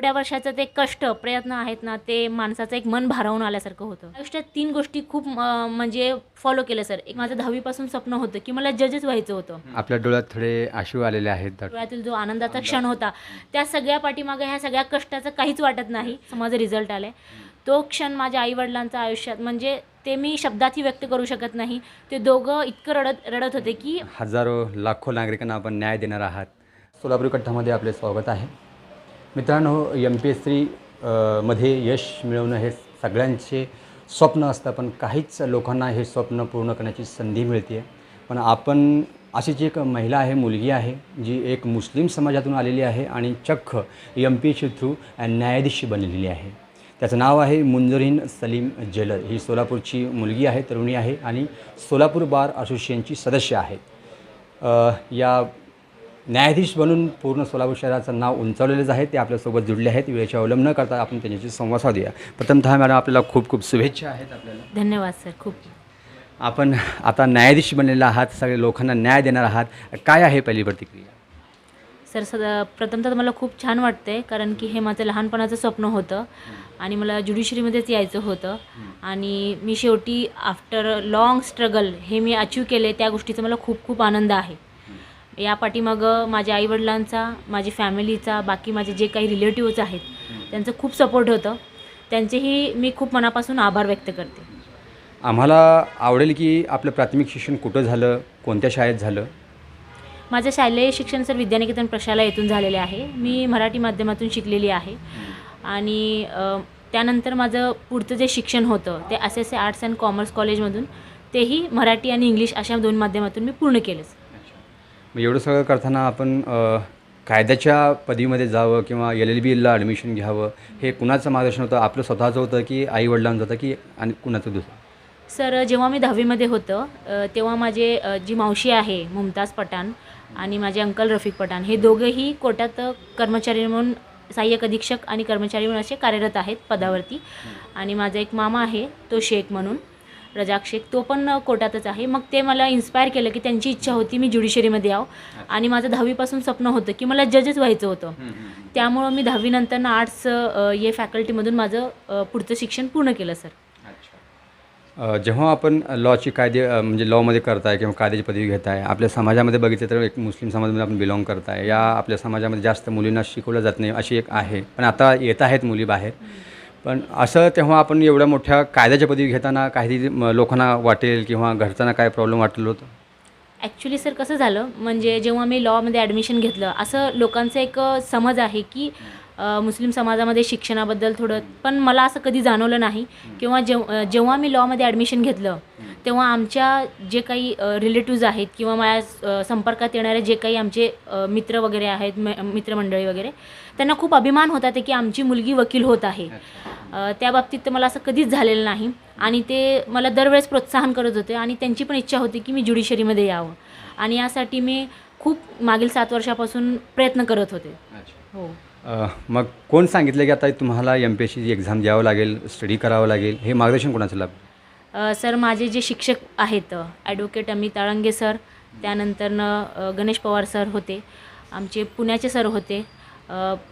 एवढ्या वर्षाचं ते कष्ट प्रयत्न आहेत ना ते माणसाचं एक मन भारावून आल्यासारखं होतं. आयुष्यात तीन गोष्टी खूप म्हणजे फॉलो केलं सर एक माझं दहावीपासून स्वप्न होतं की मला जजच व्हायचं होतं. आपल्या डोळ्यात थोडे आशू आलेले आहेत. डोळ्यातील जो आनंदाचा क्षण होता त्या सगळ्या पाठीमागे ह्या सगळ्या कष्टाचं काहीच वाटत नाही. माझं रिझल्ट आलं तो क्षण माझ्या आईवडिलांचा आयुष्यात म्हणजे ते मी शब्दातही व्यक्त करू शकत नाही. ते दोघं इतकं रडत रडत होते की हजारो लाखो नागरिकांना आपण न्याय देणार आहात. सोलापूर कट्टामध्ये आपले स्वागत आहे. मित्रांनो एम पी एस सी मध्ये यश मिळवणं हे सगळ्यांचे स्वप्न असतं पण काहीच लोकांना हे स्वप्न पूर्ण करण्याची संधी मिळते. पण आपण अशीच एक महिला आहे मुलगी आहे जी एक मुस्लिम समाजातून आलेली आहे आणि चक्क एम पी एस थ्रू न्यायाधीश बनलेली आहे. त्याचं नाव आहे मुंजरीन सलीम जेलर. ही सोलापूरची मुलगी आहे तरुणी आहे आणि सोलापूर बार असोसिएशनची सदस्य आहे. या न्यायाधीश बनून पूर्ण सोलापूर शहराचं नाव उंचावलेलंच आहे. ते आपल्यासोबत जुडले आहेत. वेळेचे अवलंब न करता आपण त्यांच्याशी संवाद साधूया. प्रथमतः मॅडम आपल्याला खूप खूप शुभेच्छा आहेत आपल्याला. धन्यवाद सर. खूप आपण आता न्यायाधीश बनलेला आहात. सगळे लोकांना न्याय देणार आहात. काय आहे पहिली प्रतिक्रिया? सर सदा प्रथमतः मला खूप छान वाटतंय कारण की हे माझं लहानपणाचं स्वप्न होतं आणि मला ज्युडिशरीमध्येच यायचं होतं. आणि मी शेवटी आफ्टर लाँग स्ट्रगल हे मी अचीव केले त्या गोष्टीचा मला खूप खूप आनंद आहे. या पाठीमागं माझ्या आईवडिलांचा माझी फॅमिलीचा बाकी माझे जे काही रिलेटिव्हज आहेत त्यांचं खूप सपोर्ट होतं. त्यांचेही मी खूप मनापासून आभार व्यक्त करते. आम्हाला आवडेल की आपलं प्राथमिक शिक्षण कुठं झालं कोणत्या शाळेत झालं? माझं शालेय शिक्षण सर विद्यानिकेतन प्रशाला येथून झालेले आहे. मी मराठी माध्यमातून शिकलेली आहे. आणि त्यानंतर माझं पुढचं जे शिक्षण होतं ते S S A arts and commerce कॉलेजमधून तेही मराठी आणि इंग्लिश अशा दोन माध्यमातून मी पूर्ण केलंच. मग एवढं सगळं करताना आपण कायद्याच्या पदवीमध्ये जावं किंवा एल एल बीला ॲडमिशन घ्यावं हे कुणाचं मार्गदर्शन होतं? आपलं स्वतःचं होतं की आईवडिलांचं होतं की आणि कुणाचं दुसरं? सर जेव्हा मी दहावीमध्ये होतं तेव्हा माझे जी मावशी आहे मुमताज पठाण आणि माझे अंकल रफिक पठाण हे दोघंही कोर्टात कर्मचारी म्हणून सहाय्यक अधीक्षक आणि कर्मचारी म्हणून असे कार्यरत आहेत पदावरती. आणि माझा एक मामा आहे तो शेख म्हणून. रजाक शेख तो पण कोर्टातच आहे. मग ते मला इन्स्पायर केलं की त्यांची इच्छा होती मी ज्युडिशरीमध्ये यावं. आणि माझं दहावीपासून स्वप्न होतं की मला जजच व्हायचं होतं. त्यामुळं मी दहावीनंतर ना आर्ट्स ये फॅकल्टीमधून माझं पुढचं शिक्षण पूर्ण केलं सर जेव्हा आपण लॉची कायदे म्हणजे लॉमध्ये करताय किंवा कायद्याची पदवी घेताय आपल्या समाजामध्ये बघितलं तर एक मुस्लिम समाजामध्ये आपण बिलॉंग करताय. या आपल्या समाजामध्ये जास्त मुलींना शिकवलं जात नाही अशी एक आहे. पण आता येत आहेत मुली बाहेर. पण असं तेव्हा आपण एवढ्या मोठ्या कायद्याच्या पदवी घेताना काही लोकांना वाटेल किंवा घरच्यांना काय प्रॉब्लेम वाटलं होतं? ॲक्च्युली सर कसं झालं? म्हणजे जेव्हा मी लॉमध्ये ॲडमिशन घेतलं असं लोकांचं एक समज आहे की मुस्लिम समाजामध्ये शिक्षणाबद्दल थोडं पण मला असं कधी जाणवलं नाही. किंवा जेव जेव्हा मी लॉमध्ये ॲडमिशन घेतलं तेव्हा आमच्या जे काही रिलेटिव्ज आहेत किंवा माझ्या संपर्कात येणारे जे काही आमचे मित्र वगैरे आहेत म मित्रमंडळी वगैरे त्यांना खूप अभिमान होता ते की आमची मुलगी वकील होत आहे. त्या बाबतीत तर मला असं कधीच झालेलं नाही आणि ते मला दरवेळेस प्रोत्साहन करत होते आणि त्यांची पण इच्छा होती की मी ज्युडिशरीमध्ये यावं. आणि यासाठी मी खूप मागील सात वर्षापासून प्रयत्न करत होते. हो. मग कोण सांगितलं की आता तुम्हाला एम पी एस सीची एक्झाम द्यावं लागेल स्टडी करावं लागेल हे मार्गदर्शन कोणाचं लाभ सर माझे जे शिक्षक आहेत ॲडव्होकेट अमित अळंगे सर त्यानंतरनं गणेश पवार सर होते आमचे पुण्याचे सर होते.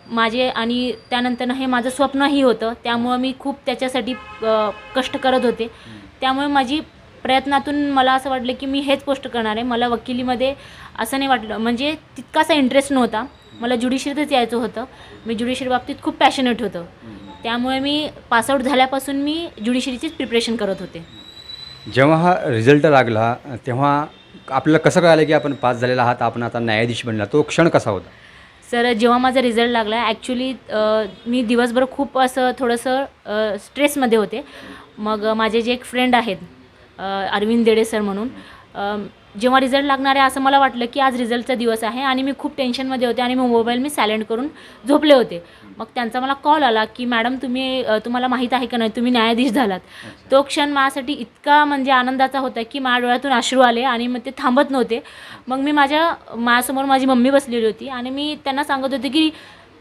माझे आणि त्यानंतरनं हे माझं स्वप्नही होतं त्यामुळं मी खूप त्याच्यासाठी कष्ट करत होते. त्यामुळे माझी प्रयत्नातून मला असं वाटलं की मी हेच पोस्ट करणार आहे. मला वकिलीमध्ये असं नाही वाटलं म्हणजे तितकासा इंटरेस्ट नव्हता. मला ज्युडिशरीतच यायचं होतं. मी ज्युडिशरी बाबतीत खूप पॅशनेट होतं. त्यामुळे मी पासआउट झाल्यापासून मी ज्युडिशरीचीच प्रिपरेशन करत होते. जेव्हा हा रिझल्ट लागला तेव्हा आपल्याला कसं कळालं की आपण पास झालेला आहात आपण आता न्यायाधीश बनला तो क्षण कसा होता? सर जेव्हा माझा रिझल्ट लागला ॲक्च्युली मी दिवसभर खूप असं थोडंसं स्ट्रेसमध्ये होते. मग माझे जे एक फ्रेंड आहेत अरविंद देडे सर म्हणून जेव्हा रिझल्ट लागणार आहे असं मला वाटलं की आज रिझल्टचा दिवस आहे आणि मी खूप टेन्शनमध्ये होते आणि मग मोबाईल मी सायलेंट करून झोपले होते. मग त्यांचा मला कॉल आला की मॅडम तुम्ही तुम्हाला माहीत आहे का नाही? तुम्ही न्यायाधीश झालात. तो क्षण माझ्यासाठी इतका म्हणजे आनंदाचा होता की माझ्या डोळ्यातून अश्रू आले आणि मग ते थांबत नव्हते. मग मी माझ्या माझ्यासमोर माझी मम्मी बसलेली होती आणि मी त्यांना सांगत होते की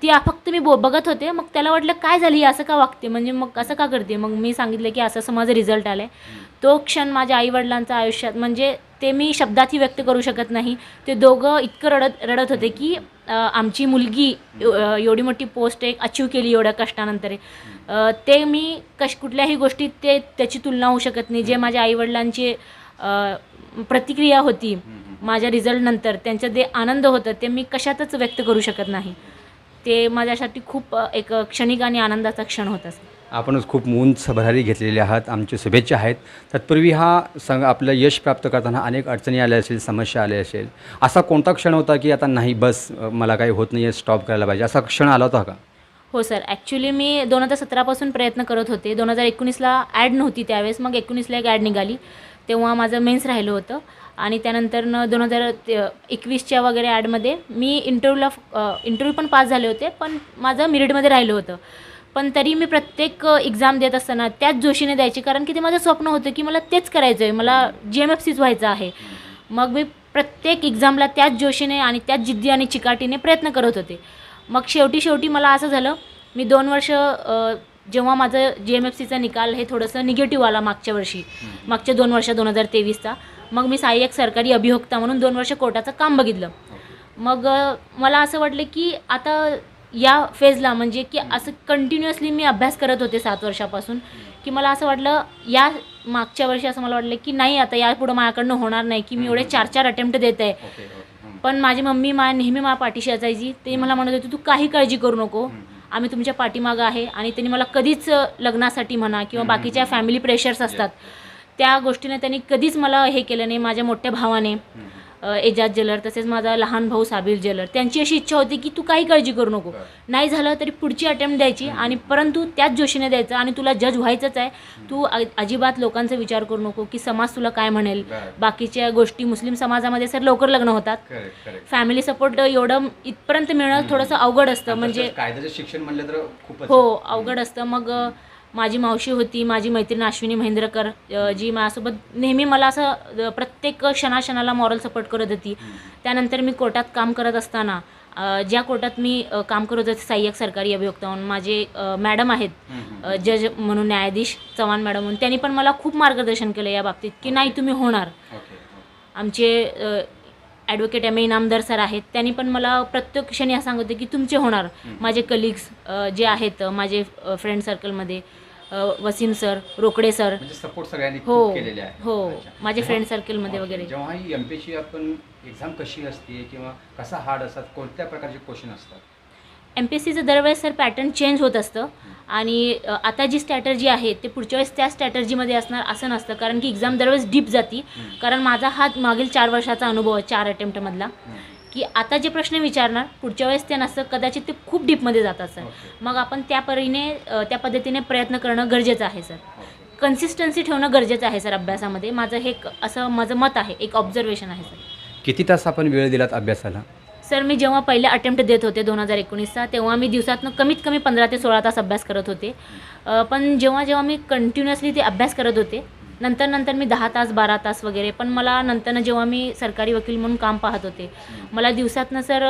ती फक्त मी बो बघत होते. मग त्याला वाटलं काय झाली? असं का वागते? म्हणजे मग असं का करते? मग मी सांगितलं की असं असं माझं रिझल्ट आलं आहे तो क्षण माझ्या आईवडिलांचा आयुष्यात म्हणजे ते मी शब्दातही व्यक्त करू शकत नाही. ते दोघं इतकं रडत रडत होते की आमची मुलगी एवढी मोठी पोस्ट एक अचीव केली एवढ्या कष्टानंतर. ते मी कश कुठल्याही गोष्टीत ते त्याची तुलना होऊ शकत नाही. जे माझ्या आईवडिलांची प्रतिक्रिया होती माझ्या रिझल्टनंतर त्यांचं जे आनंद होतं ते मी कशातच व्यक्त करू शकत नाही. ते माझ्यासाठी खूप एक क्षणिक आणि आनंदाचा क्षण होता आपणच खूप उंच भरारी घेतलेली आहात आमची शुभेच्छा आहेत. तत्पूर्वी हा संघ आपलं यश प्राप्त करताना अनेक अडचणी आल्या असेल समस्या आल्या असेल. असा कोणता क्षण होता की आता नाही बस मला काही होत नाही आहे स्टॉप करायला पाहिजे असा क्षण आला होता का? हो सर ॲक्च्युली मी दोन हजार सतरापासून प्रयत्न करत होते. दोन हजार एकोणीसला ॲड नव्हती त्यावेळेस मग एकोणीसला एक ॲड निघाली. तेव्हा माझं मेन्स राहिलं होतं. आणि त्यानंतर न दोन हजार एकवीसच्या वगैरे ॲडमध्ये मी इंटरव्ह्यूला इंटरव्ह्यू पण पास झाले होते पण माझं मिरिटमध्ये राहिलं होतं. पण तरी मी प्रत्येक एक्झाम देत असताना त्याच जोशीने द्यायची कारण की ते माझं स्वप्न होतं की मला तेच करायचं आहे मला जी एम एफ सीच व्हायचं आहे. मग मी प्रत्येक एक्झामला त्याच जोशीने आणि त्याच जिद्दी आणि चिकाटीने प्रयत्न करत होते. मग शेवटी शेवटी मला असं झालं मी दोन वर्ष जेव्हा माझं जी एम एफ सीचा निकाल हे थोडंसं निगेटिव्ह आला मागच्या वर्षी. मागच्या दोन वर्ष दोन हजार तेवीसचा. मग मी सहाय्यक सरकारी अभियोक्ता म्हणून दोन वर्ष कोर्टाचं काम बघितलं. मग मला असं वाटलं की आता या फेजला म्हणजे की असं कंटिन्युअसली मी अभ्यास करत होते सात वर्षापासून की मला असं वाटलं या मागच्या वर्षी असं मला वाटलं की नाही आता यापुढं माझ्याकडनं होणार नाही की मी एवढे चार चार अटेम्प्ट देत आहे. पण माझी मम्मी मा नेहमी माझ्या पाठीशी असायची. ते मला म्हणत होती तू काही काळजी करू नको. आम्ही तुमच्या पाठीमागं आहे आणि त्यांनी मला कधीच लग्नासाठी म्हणा किंवा बाकीच्या फॅमिली प्रेशर्स असतात त्या गोष्टीने त्यांनी कधीच मला हे केलं नाही माझ्या मोठ्या भावाने. एजाज ज्वेलर तसेच माझा लहान भाऊ साबिर ज्वेलर त्यांची अशी इच्छा होती की तू काही काळजी करू नको. नाही झालं तरी पुढची अटेम्प्ट द्यायची आणि परंतु त्याच जोशीने द्यायचं आणि तुला जज व्हायचंच आहे. तू अजिबात लोकांचा विचार करू नको की समाज तुला काय म्हणेल. बाकीच्या गोष्टी मुस्लिम समाजामध्ये सर लवकर लग्न होतात. फॅमिली सपोर्ट एवढं इथपर्यंत मिळणं थोडंसं अवघड असतं. म्हणजे कायद्याचं शिक्षण म्हणलं तर हो अवघड असतं. मग माझी मावशी होती माझी मैत्रीण अश्विनी महेंद्रकर जी माझ्यासोबत नेहमी मला असं प्रत्येक क्षणाक्षणाला मॉरल सपोर्ट करत होती. त्यानंतर मी कोर्टात काम करत असताना ज्या कोर्टात मी काम करत होते सहाय्यक सरकारी अभियोक्ता म्हणून माझे मॅडम आहेत जज म्हणून न्यायाधीश चव्हाण मॅडम म्हणून त्यांनी पण मला खूप मार्गदर्शन केलं या बाबतीत की नाही तुम्ही होणार. आमचे advocate M A Inamdar sir आहेत. त्यांनी पण मला प्रत्येक क्षणी असं सांगत होते की तुमचे होणार. माझे कलिग्स जे आहेत माझे फ्रेंड सर्कलमध्ये वसीम सर रोकडे सर म्हणजे सपोर्ट सगळ्यांनी हो खूप केलेले आहे हो. माझे फ्रेंड सर्कलमध्ये वगैरे. जेव्हा ही एम पीची आपण एक्झाम कशी असते किंवा कसा हार्ड असतात कोणत्या प्रकारचे क्वेश्चन असतात? एम पी एस सीचं दरवेळेस सर पॅटर्न चेंज होत असतं. आणि आता जी स्ट्रॅटर्जी आहे ते पुढच्या वेळेस त्या स्ट्रॅटर्जीमध्ये असणार असं नसतं. कारण की एक्झाम दरवेळेस डीप जाती. कारण माझा हा मागील चार वर्षाचा अनुभव आहे चार अटेम्प्टमधला की आता जे प्रश्न विचारणार पुढच्या वेळेस ते नसतं. कदाचित ते खूप डीपमध्ये जातात सर. मग आपण त्या परीने त्या पद्धतीने प्रयत्न करणं गरजेचं आहे सर. कन्सिस्टन्सी ठेवणं गरजेचं आहे सर अभ्यासामध्ये. माझं हे असं माझं मत आहे एक ऑब्झर्वेशन आहे सर. किती तास आपण वेळ दिलात अभ्यासाला? सर मी जेव्हा पहिले अटेम्प्ट देत होते दोन हजार एकोणीसचा तेव्हा मी दिवसातनं कमीत कमी पंधरा ते सोळा तास अभ्यास करत होते. पण जेव्हा जेव्हा मी कंटिन्युअसली ते अभ्यास करत होते नंतर नंतर मी दहा तास बारा तास वगैरे पण मला नंतरनं जेव्हा मी सरकारी वकील म्हणून काम पाहत होते मला दिवसातनं सर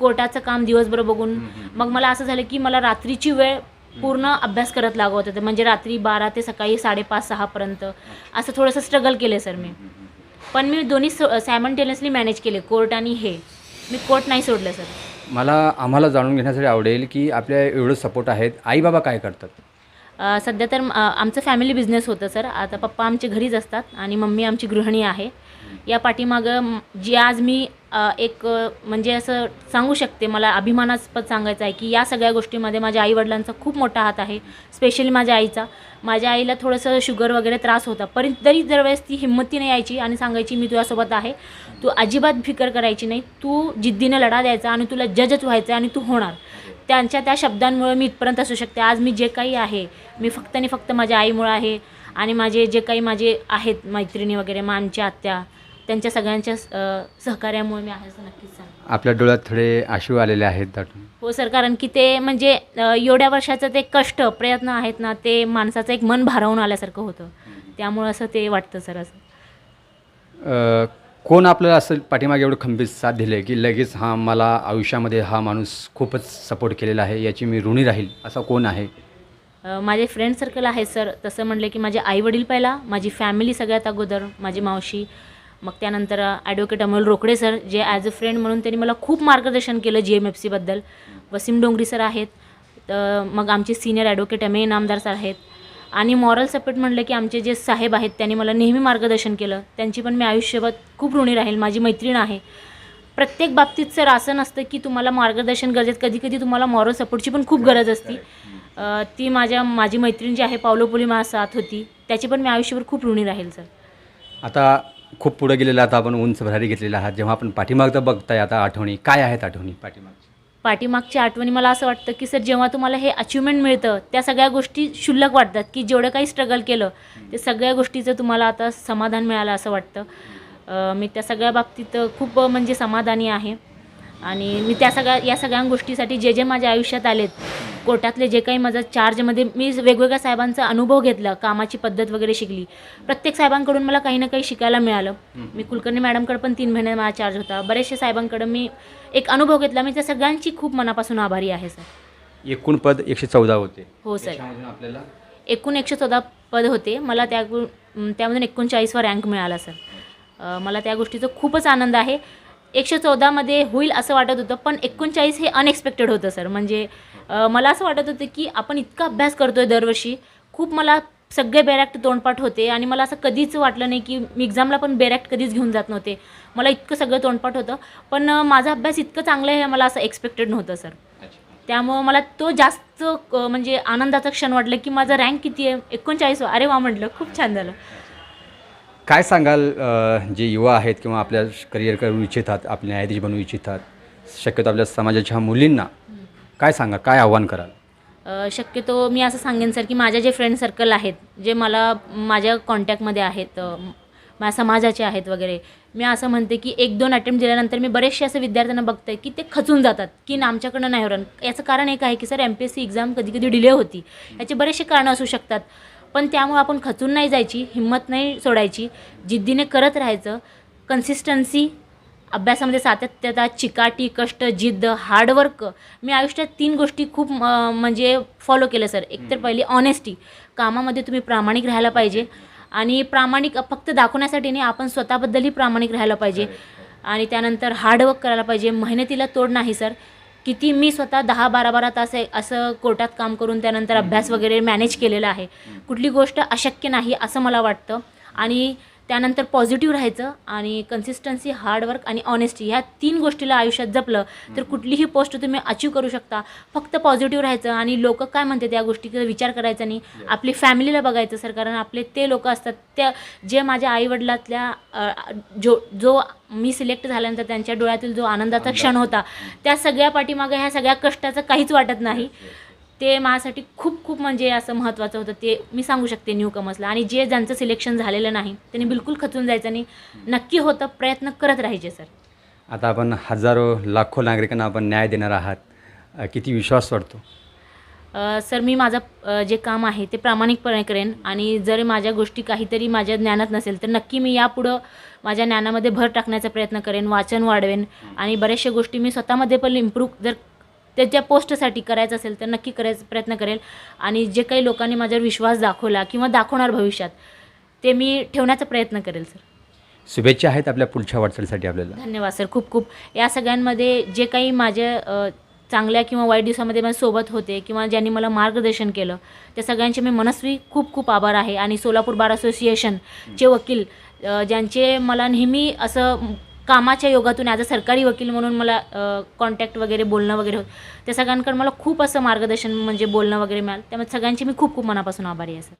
कोर्टाचं काम दिवसभर बघून मग मला असं झालं की मला रात्रीची वेळ पूर्ण अभ्यास करत लागत होते. म्हणजे रात्री बारा ते सकाळी साडेपाच सहापर्यंत असं थोडंसं स्ट्रगल केलं सर मी. पण मी दोन्ही सॅमंटेनियसली मॅनेज केले कोर्ट आणि हे. मी कोर्ट नाही सोडलं सर. मला आम्हाला जाणून घेण्यासाठी आवडेल की आपल्या एवढं सपोर्ट आहेत. आई बाबा काय करतात? अ, सध्या तर अ, आमचं फॅमिली बिझनेस होतं सर. आता पप्पा आमचे घरीच असतात आणि मम्मी आमची गृहिणी आहे. या पाठीमागं म, जी आज मी अ, एक अ, म्हणजे असं सांगू शकते मला अभिमानास्पद सांगायचं आहे की या सगळ्या गोष्टीमध्ये माझ्या आईवडिलांचा खूप मोठा हात आहे स्पेशली माझ्या आईचा. माझ्या आईला थोडंसं शुगर वगैरे त्रास होता पण तरी दरवेळेस ती हिंमतीने यायची आणि सांगायची मी तुझ्यासोबत आहे. तू अजिबात फिकर करायची नाही. तू जिद्दीने लढा द्यायचा आणि तुला जजच व्हायचं आणि तू होणार. त्यांच्या त्या शब्दांमुळे मी इथपर्यंत असू शकते. आज मी जे काही आहे मी फक्त आणि फक्त माझ्या आईमुळे आहे आणि माझे जे काही माझे आहेत मैत्रिणी वगैरे मा आमच्या आत्या त्यांच्या सगळ्यांच्या सहकार्यामुळे मी आहे असं नक्कीच सांग आपल्या डोळ्यात थोडे आशू आलेले आहेत दाटून हो सर कारण की ते म्हणजे एवढ्या वर्षाचं ते कष्ट प्रयत्न आहेत ना ते माणसाचं एक मन भारावून आल्यासारखं होतं. त्यामुळं असं ते वाटतं सर असं. कोण आपल्याला असं पाठीमागे एवढं खंबीर साथ दिले की लगेच हा मला आयुष्यामध्ये हा माणूस खूपच सपोर्ट केलेला आहे याची मी ऋणी राहील असा कोण आहे? अ, माझे फ्रेंड सर्कल आहे सर तसं म्हणलं की माझे आईवडील पहिला माझी फॅमिली सगळ्यात अगोदर माझी मावशी. मग त्यानंतर ॲडव्होकेट अमोल रोकडे सर जे ॲज अ फ्रेंड म्हणून त्यांनी मला खूप मार्गदर्शन केलं जी एम एफ सीबद्दल वसीम डोंगरी सर आहेत. तर मग आमचे सिनियर ॲडव्होकेट एम ए नामदार सर आहेत. आणि मॉरल सपोर्ट म्हणलं की आमचे जे साहेब आहेत त्यांनी मला नेहमी मार्गदर्शन केलं. त्यांची पण मी आयुष्यभर खूप ऋणी राहील माझी मैत्रीण आहे. प्रत्येक बाबतीत सर असं नसतं की तुम्हाला मार्गदर्शन गरजेत कधी कधी तुम्हाला मॉरल सपोर्टची पण खूप गरज असते. ती माझ्या माझी मैत्रीण जी आहे पावलो पोली माझ्या साथ होती. त्याची पण मी आयुष्यभर खूप ऋणी राहील सर. आता खूप पुढे गेलेलं आता आपण उंच भरारी घेतलेला आहात. जेव्हा आपण पाठीमागचं बघताय आता आठवणी काय आहेत आठवणी पाठीमागची? पाठीमागच्या आठवणी मला असं वाटतं की सर जेव्हा तुम्हाला हे अचिव्हमेंट मिळतं त्या सगळ्या गोष्टी क्षुल्लक वाटतात की जेवढं काही स्ट्रगल केलं ते सगळ्या गोष्टीचं तुम्हाला आता समाधान मिळालं असं वाटतं. मी त्या सगळ्या बाबतीत खूप म्हणजे समाधानी आहे. आणि मी त्या सगळ्या या सगळ्या गोष्टीसाठी जे जे माझ्या आयुष्यात आलेत कोर्टातले जे काही माझं चार्जमध्ये मी वेगवेगळ्या साहेबांचा अनुभव घेतला कामाची पद्धत वगैरे शिकली. प्रत्येक साहेबांकडून मला काही ना काही शिकायला मिळालं. मी कुलकर्णी मॅडमकडे पण तीन महिने माझा चार्ज होता. बरेचशा साहेबांकडं मी एक अनुभव घेतला. मी त्या सगळ्यांची खूप मनापासून आभारी आहे सर. एकूण पद एकशे चौदा होते. हो सर. आपल्याला? एकूण एकशे चौदा पद होते. मला त्या त्यामधून एकोणचाळीसवा रँक मिळाला सर. मला त्या गोष्टीचा खूपच आनंद आहे. एकशे चौदामध्ये होईल असं वाटत होतं पण एकोणचाळीस हे अनएक्सपेक्टेड होतं सर म्हणजे मला असं वाटत होतं की आपण इतका अभ्यास करतो आहे दरवर्षी खूप मला सगळे बेरॅक्ट तोंडपाठ होते आणि मला असं कधीच वाटलं नाही की मी एक्झामला पण बेरॅक्ट कधीच घेऊन जात नव्हते. मला इतकं सगळं तोंडपाठ होतं पण माझा अभ्यास इतकं चांगलं आहे मला असं एक्सपेक्टेड नव्हतं सर त्यामुळं मला तो जास्त क- म्हणजे आनंदाचा क्षण वाटलं की माझा रँक किती आहे? एकोणचाळीस अरे वा म्हटलं खूप छान झालं. काय सांगाल जे युवा आहेत किंवा आपल्या करिअर करू इच्छितात आपले न्यायाधीश बनवू इच्छितात शक्यतो आपल्या समाजाच्या मुलींना काय सांगा काय आव्हान कराल? शक्यतो मी असं सांगेन सर की माझ्या जे फ्रेंड सर्कल आहेत जे मला माझ्या कॉन्टॅक्टमध्ये आहेत माझ्या समाजाचे आहेत वगैरे मी असं म्हणते की एक दोन अटेम्प्ट दिल्यानंतर मी बरेचसे असे विद्यार्थ्यांना बघते की ते खचून जातात की ना आमच्याकडनं नाही होणार. याचं कारण एक आहे की sir M P S C exam कधी कधी डिले होती. याचे बरेचसे कारणं असू शकतात. पण त्यामुळे आपण खचून नाही जायची हिंमत नाही सोडायची. जिद्दीने करत राहायचं. कन्सिस्टन्सी अभ्यासामध्ये सातत्यता चिकाटी कष्ट जिद्द हार्डवर्क मी आयुष्यात तीन गोष्टी खूप म्हणजे फॉलो केलं सर एकतर पहिली ऑनेस्टी कामामध्ये तुम्ही प्रामाणिक राहायला पाहिजे. आणि प्रामाणिक फक्त दाखवण्यासाठी नाही आपण स्वतःबद्दलही प्रामाणिक राहायला पाहिजे. आणि त्यानंतर हार्डवर्क करायला पाहिजे. मेहनतीला तोड नाही सर किती मी स्वतः दहा बारा बारा तास आहे असं कोर्टात काम करून त्यानंतर अभ्यास वगैरे मॅनेज केलेला आहे. कुठली गोष्ट अशक्य नाही असं मला वाटतं. आणि त्यानंतर पॉझिटिव्ह राहायचं आणि कन्सिस्टन्सी हार्डवर्क आणि ऑनेस्टी ह्या तीन गोष्टीला आयुष्यात जपलं तर कुठलीही पोस्ट तुम्ही अचीव करू शकता. फक्त पॉझिटिव्ह राहायचं आणि लोक काय म्हणते त्या गोष्टीचा विचार करायचा नाही. आपली फॅमिलीला बघायचं सर कारण आपले ते लोक असतात त्या जे माझ्या आईवडिलातल्या जो जो मी सिलेक्ट झाल्यानंतर त्यांच्या डोळ्यातील जो आनंदाचा क्षण होता त्या सगळ्या पाठीमागे ह्या सगळ्या कष्टाचं काहीच वाटत नाही. ते माझ्यासाठी खूप खूप म्हणजे असं महत्त्वाचं होतं. ते मी सांगू शकते न्यू कमर्सला आणि जे ज्यांचं सिलेक्शन झालेलं नाही त्यांनी बिलकुल खचून जायचं नाही नक्की होतं प्रयत्न करत राहायचे सर आता आपण हजारो लाखो नागरिकांना आपण न्याय देणार आहात. किती विश्वास वाटतो सर मी माझं जे काम आहे ते प्रामाणिकपणे करेन. आणि जर माझ्या गोष्टी काहीतरी माझ्या ज्ञानात नसेल तर नक्की मी यापुढं माझ्या ज्ञानामध्ये भर टाकण्याचा प्रयत्न करेन वाचन वाढवेन. आणि बऱ्याचशा गोष्टी मी स्वतःमध्ये पण इम्प्रूव्ह जर त्याच्या पोस्टसाठी करायचं असेल तर नक्की करायचा प्रयत्न करेल. आणि जे काही लोकांनी माझ्यावर विश्वास दाखवला किंवा दाखवणार भविष्यात ते मी ठेवण्याचा प्रयत्न करेल सर. शुभेच्छा आहेत आपल्या पुढच्या वाटचालीसाठी आपल्याला. धन्यवाद सर. खूप खूप. या सगळ्यांमध्ये जे काही माझ्या चांगल्या किंवा वाईट दिवसामध्ये माझ्यासोबत होते किंवा ज्यांनी मला मार्गदर्शन केलं त्या सगळ्यांचे मी मनस्वी खूप खूप आभार आहे. आणि सोलापूर बार असोसिएशनचे वकील ज्यांचे मला नेहमी असं कामाच्या योगातून ॲज अ सरकारी वकील म्हणून मला कॉन्टॅक्ट वगैरे बोलणं वगैरे होत त्या सगळ्यांकडून मला खूप असं मार्गदर्शन म्हणजे बोलणं वगैरे मिळालं. त्यामुळे सगळ्यांचे मी खूप खूप मनापासून आभारी आहे सर